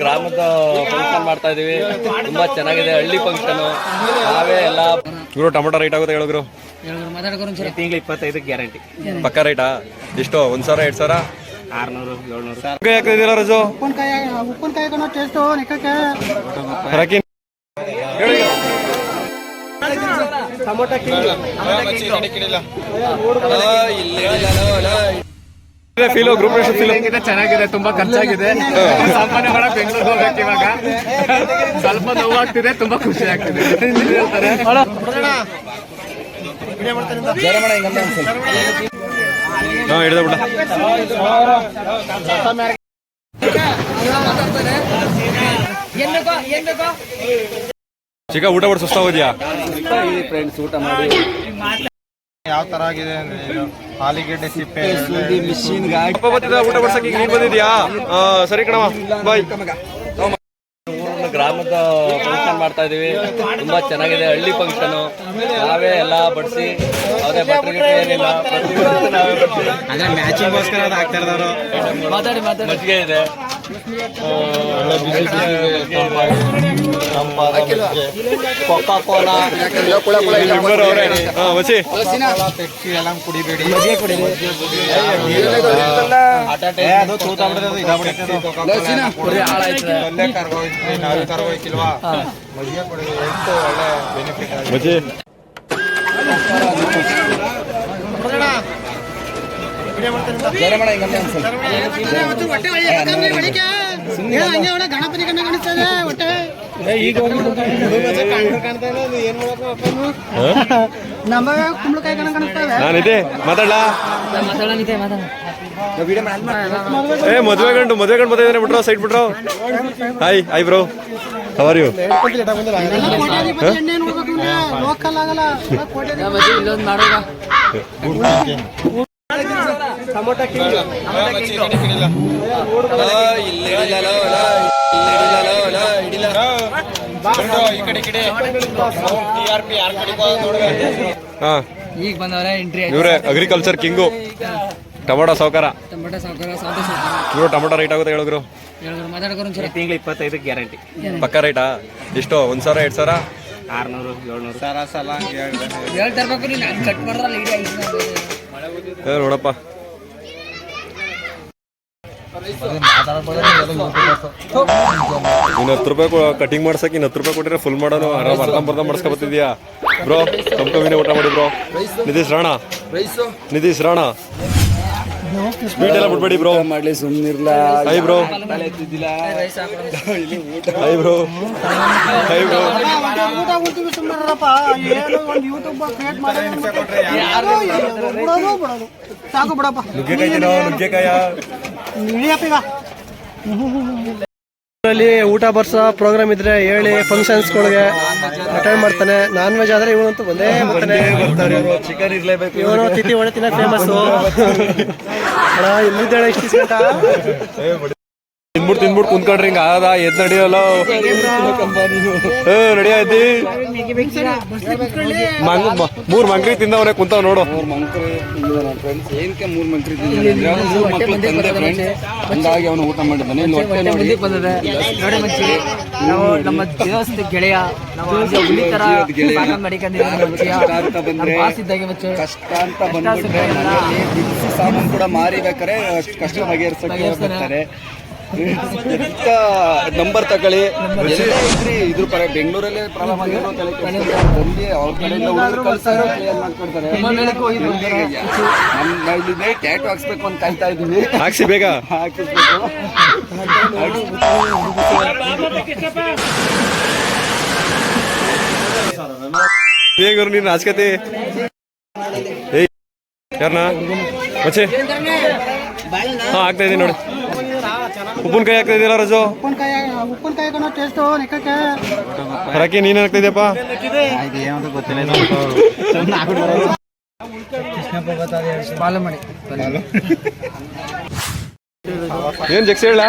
ಗ್ರಾಮದ ಫಂಕ್ಷನ್ ಮಾಡ್ತಾ ಇದೀವಿ. ತುಂಬಾ ಚೆನ್ನಾಗಿದೆ ಹಳ್ಳಿ ಫಂಕ್ಷನ್ ನಾವೇ ಎಲ್ಲ ಇವರು ಟೊಮೊಟೊ ರೈಟ್ ಆಗುತ್ತೆ ಹೇಳಿದ್ರು ತಿಂಗಳು ಇಪ್ಪತ್ತೈದು ಗ್ಯಾರಂಟಿ ಪಕ್ಕ ರೈಟಾ ಎಷ್ಟು? ಒಂದ್ ಸಾವಿರ ಎರಡ್ ಸಾವಿರ? ಆರ್ನೂರು ಏಳ್ನೂರು. ಕೈ ಹಾಕಿದಿಲ್ಲ ರಜು? ಉಪ್ಪಿನಕಾಯಿ ಉಪ್ಪಿನಕಾಯಿ ಕಣ ಟೇಸ್ಟು ನಿಕ್ಕಕ್ಕೆ ರಾಕಿ ಫೀಲು ಗ್ರೂಪ್ ಫೀಲ್ ಚೆನ್ನಾಗಿದೆ ತುಂಬಾ ಖರ್ಚಾಗಿದೆ. ಸಂಪಾದನೆ ಮಾಡಕ್ ಬೆಂಗಳೂರು ಹೋಗ್ಬೇಕು ಇವಾಗ. ಸ್ವಲ್ಪ ನೋವಾಗ್ತಿದೆ ತುಂಬಾ ಖುಷಿ ಆಗ್ತಿದೆ. ಹಾ ಹಿಡ್ದ ಬಿಡ. ಚಿಕ್ಕ ಊಟ ಮಾಡಿ ಸುಸ್ತಾಗೋದ್ಯಾ ಫ್ರೆಂಡ್ಸ್ ಊಟ ಮಾಡಿ. ಯಾವ ತರ ಆಗಿದೆ ಅಂದ್ರೆ ಇದು ಆಲಿಗೆಡ್ಡೆ ಸಿಪ್ಪೆ ಮಿಷಿನ್ ಅಪ್ಪ ಬರ್ತಿದ್ದ ಊಟ ಬಡ್ಸಕ್ಕೆ ಈಗ ನೀನ್ ಬಂದಿದ್ಯಾ? ಆ, ಸರಿ ಕಣವ ಬಾಯ್ ಗ್ರಾಮದ ಫಂಕ್ಷನ್ ಮಾಡ್ತಾ ಇದೀವಿ. ತುಂಬಾ ಚೆನ್ನಾಗಿದೆ ಹಳ್ಳಿ ಫಂಕ್ಷನ್. ನಾವೇ ಎಲ್ಲ ಬಡಿಸಿ ಯಾವುದೇ ಬಟ್ಟೆ ಏನಿಲ್ಲ ಪ್ರತಿಯೊಂದು ನಾವೇ ಬಡ್ಸಿ. ಅಂದ್ರೆ ಮ್ಯಾಚಿಂಗ್ಗೋಸ್ಕರ ಅದು ಹಾಕ್ತಾ ಮಜ್ಜಿಗೆ ಇದೆ. ಕೊಕಾ ಕೋಲಾ ಪೆಪ್ಸಿ ಎಲ್ಲ ಕುಡಿಬೇಡಿ. ಒಳ್ಳೆ ಕರ್ಗೋಯ್ತು ಗಣಪತಿ ನಮ್ಮ ಕುಂಬಳಕಾಯಿ ಕಣ್ಣ ಕಾಣಿಸ್ತದೆ ನಾನಿದೆ. ಮಾತಾಡ್ಲಾ? ಏ ಮದ್ವೆ ಗಂಡು ಮದ್ವೆ ಗಂಡು ಮದ್ವೆ ಬಿಟ್ರೋ ಸೈಡ್ ಬಿಟ್ರೋ. ಹಾಯ್ ಹಾಯ್ ಬ್ರೋ ಅವರ್ ಯು ಲೋಕಲ್ ಆಗಲ್ಲ ಈಗ ಬಂದವ್ರೆ ಎಂಟ್ರಿ ಇವ್ರೆ ಅಗ್ರಿಕಲ್ಚರ್ ಕಿಂಗು ಟೊಮೊಟೊ ಸಾವುಕಾರ. ಟೊಮೊಟೊ ಸಾವುಕಾರ ಸೌತೆ ಸಾವುಕಾರ ಇವ್ರು ಟೊಮೊಟೊ ರೈಟ್ ಆಗುತ್ತೆ ಹೇಳಿದ್ರು ಮಾತಾಡ್ಕೊಂಡು ತಿಂಗಳು ಇಪ್ಪತ್ತೈದು ಗ್ಯಾರಂಟಿ ಪಕ್ಕ ರೈಟಾ ಎಷ್ಟು ಒಂದ್ ಸಾವಿರ ಎರಡ್ ಸಾವಿರ? ಆರ್ನೂರು ಏಳ್ನೂರು. ಸಾವಿರ ಸಲ ಹಂಗೆ ಹೇಳ್ದಾನೆ ಹೇಳ್ತಾ ಇರ್ಬೇಕು ನೀನು ಕಟ್ ಮಾಡ್ರಲ್ಲ ಇಡೀ ಐದು ಏ, ನೋಡಪ್ಪ. ಇನ್ನು ಹತ್ತು ರೂಪಾಯಿ ಕಟಿಂಗ್ ಮಾಡ್ಸಕ್ಕೆ ಇನ್ನು ಹತ್ತು ರೂಪಾಯಿ ಕೊಟ್ಟರೆ ಫುಲ್ ಮಾಡೋನು. ಆರಾಮ್ ಅರ್ಧಂಬರ್ಧ ಮಾಡಿಸ್ಕೊಬತ್ತಿದ್ಯಾ ಬ್ರೋ ಕಮ್ಮಿನೇ ಊಟ ಮಾಡಿ ಬ್ರೋ ನಿತೀಶ್ ರಾಣ. ನಿತೀಶ್ ರಾಣ. ಸ್ವೀಟ್ ಎಲ್ಲ ಬಿಡ್ಬೇಡಿ ಬ್ರೋ ಮಾಡಲಿ ಸುಮ್ಮನಿರ್ಲ hi bro I bro hi bro ನುಗ್ಗೆಕಾಯಿ ನುಗ್ಗೆಕಾಯ. ಅಲ್ಲಿ ಊಟ ಬರ್ಸೋ ಪ್ರೋಗ್ರಾಮ್ ಇದ್ರೆ ಹೇಳಿ ಫಂಕ್ಷನ್ಸ್ಗಳಿಗೆ ಅಟೆಂಡ್ ಮಾಡ್ತಾನೆ. ನಾನ್ ವೆಜ್ ಆದ್ರೆ ಇವನಂತೂ ಬಂದೇ ಬರ್ತಾನೆ ಚಿಕನ್ ಇರ್ಲೇಬೇಕು ಇವನು ತಿಥಿ ಒಡೆ ತಿನ್ನ ಫೇಮಸ್ ಅಣ್ಣ ಇಲ್ಲಿದ್ದಾಳೆ ಇಷ್ಟು ತಿನ್ಬಿಟ್ಟು ತಿನ್ಬಿಟ್ಟು ಕುಂತ್ಕೊಂಡ್ರಿ ಹಿಂಗ ಆದ ಎದ್ ನಡಿಯಲ್ಲ. ರೆಡಿ ಆಯ್ತಿ? ಮಂಗ್ ಮೂರ್ ಮಂಕ್ರಿ ತಿಂದವನೇ ಕುಂತಾವ್ ನೋಡು. ಏನಕ್ಕೆ ಮೂರ್ ಮಂತ್ರಿ ಮೂರ್ ಮಕ್ಳು ತಂದೆ ಫ್ರೆಂಡ್ಸ್ ಹಂಗಾಗಿ ಅವನು ಊಟ ಮಾಡಿದ್ದಾನೆ. ನಮ್ಮ ಗೆಳೆಯ. ಕಷ್ಟ ಅಂತ ಬಂದ್ಬಿಟ್ರೆ ಸಾಮಾನು ಕೂಡ ಮಾರಿ ಬೇಕಾರೆ ಅಷ್ಟು ಕಷ್ಟ ಬಗೆಹರಿಸಕ್ಕೆ ಬರ್ತಾರೆ. ನಂಬರ್ ತಗೊಳ್ಳಿ. ಎಲ್ಲೇ ಇದ್ರಿ ಇದ್ರ ಪರ ಬೆಂಗಳೂರಲ್ಲೇ ಪ್ರಾಬ್ಲಮ್ ಆಗಿರೋ ತಲೆ ಕೆಡ್ಸ್ಕೊತಾರೆ. ಬಂದು ಅವ್ರ ಕಡೆಯಿಂದ ಹುಡುಗರು ಕಳ್ಸಾರೋ ಕ್ಲಿಯರ್ ಮಾಡ್ಕೊಡ್ತಾರೆ. ನಮ್ಮ ಇಲ್ಲಿದೆ ಟ್ಯಾಟು ಹಾಕ್ಸ್ಬೇಕು ಅಂತ ಕಾಯ್ತಾ ಇದ್ದೀನಿ. ಹಾಕ್ಸಿ ಬೇಗ. ಹಾಕಿಸ್ಬೇಕು. ನೀನ್ ನೀನು ನಾಚ್ಕತಿ. ಏಯ್ ಯಾರನ್ನ ಮಚ್ಚೆ. ಹಾ ಆಗ್ತಾ ಇದೀನಿ ನೋಡಿ. ಉಪ್ಪಿನಕಾಯಿ ಹಾಕ್ತಾ ಇದೆಯಲ್ಲ ರಜು? ಉಪ್ಪಿನಕಾಯಿ ಉಪ್ಪಿನಕಾಯಿ ಕಣ ಟೇಸ್ಟು ನಿಕ್ಕಕ್ಕೆ ರಾಕಿ ನೀನ್ ಹಾಕ್ತಾ ಇದೆಯಪ್ಪ? ಏನ್ ಜಗ್ಸಿ ಹೇಳ?